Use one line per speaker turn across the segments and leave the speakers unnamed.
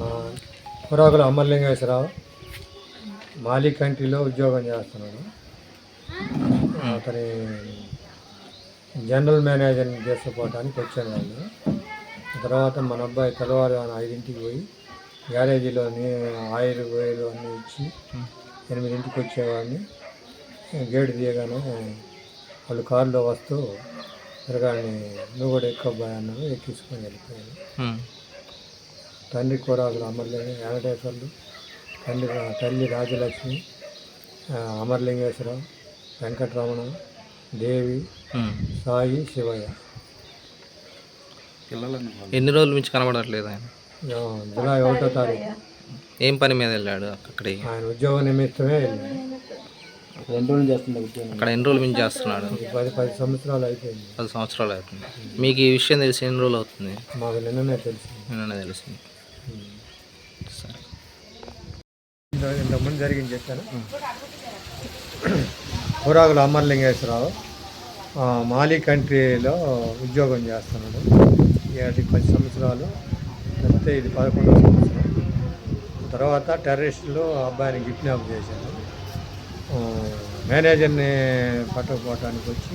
మా పురాకుల అమర్లింగేశ్వరరావు మాలి కంట్రీలో ఉద్యోగం చేస్తున్నాడు. అతని జనరల్ మేనేజర్ని చేసుకోవటానికి వచ్చాను వాళ్ళు తర్వాత మన అబ్బాయి తెల్లవారు ఐదింటికి పోయి గ్యారేజీలోని ఆయిల్ ఆయిల్ అన్నీ ఇచ్చి ఎనిమిదింటికి వచ్చేవాడిని. గేటు తీయగానే వాళ్ళు కారులో వస్తూ తిరగాని నువ్వు కూడా ఎక్కువ అబ్బాయి అన్నారు ఎక్కించుకొని వెళ్ళిపోయాను. తండ్రి కూరాకులు అమర్లింగ వెంకటేశ్వర్లు తల్లి తల్లి రాజలక్ష్మి ఆ, అమర్లింగేశ్వరరావు వెంకటరమణ దేవి. సాయి శివయ్య.
ఎన్ని రోజుల నుంచి కనబడట్లేదు ఆయన?
జూలై ఒకటో తారీఖు.
ఏం పని మీద వెళ్ళాడు అక్కడికి?
ఆయన ఉద్యోగ నిమిత్తమే వెళ్ళాడు.
అక్కడ ఎన్ని రోజుల నుంచి చేస్తున్నాడు?
పది పది సంవత్సరాలు అయిపోయింది.
పది సంవత్సరాలు అవుతుంది. మీకు ఈ విషయం తెలిసి ఎన్ని రోజులు అవుతుంది?
మాకు నిన్ననే తెలిసింది
నిన్న తెలిసింది సరే.
ఇంత- ఇంతకుముందు జరిగింది చెప్పాను. కూరాకుల అమర్లింగేశ్వరరావు మాలి కంట్రీలో ఉద్యోగం చేస్తున్నాడు. ఇది పది సంవత్సరాలు అంతే ఇది పదకొండవ సంవత్సరం తర్వాత టెర్రరిస్టులు అబ్బాయిని కిడ్నాప్ చేశారు. మేనేజర్ని పట్టుకుపోవటానికి వచ్చి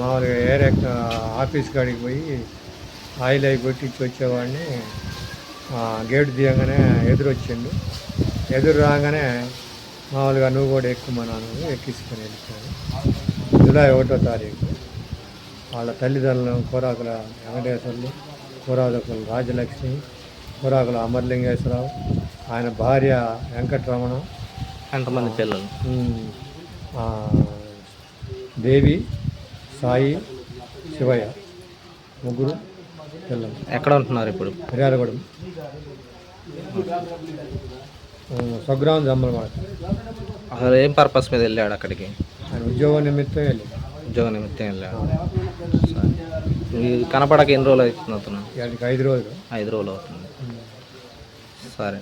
మామూలుగా ఏరే ఆఫీస్ కాడికి పోయి ఆయిల్ అయి కొట్టించి వచ్చేవాడిని. గేటు తీయగానే ఎదురొచ్చిండు. ఎదురు రాగానే మామూలుగా నువ్వు కూడా ఎక్కుమన్నాను ఎక్కించుకొని వెళ్ళిపోయాను జూలై ఒకటో తారీఖు. వాళ్ళ తల్లిదండ్రులు కూరాకుల వెంకటేశ్వర్లు కూరాకుల రాజలక్ష్మి కూరాకుల అమర్లింగేశ్వరరావు ఆయన భార్య వెంకటరమణ
ఎంతమంది పిల్లలు?
దేవి సాయి శివయ్య ముగ్గురు పిల్లలు.
ఎక్కడ ఉంటున్నారు ఇప్పుడు?
హరియాలగూడెం స్వగ్రామం జమ్మలమాట
అసలు ఏం పర్పస్ మీద వెళ్ళాడు అక్కడికి?
ఉద్యోగ నిమిత్తం వెళ్ళి
ఉద్యోగ నిమిత్తం వెళ్ళాడు. కనపడక ఎన్ని రోజులు అవుతుంది అతను?
ఐదు రోజులు.
ఐదు రోజులు అవుతుంది. సరే.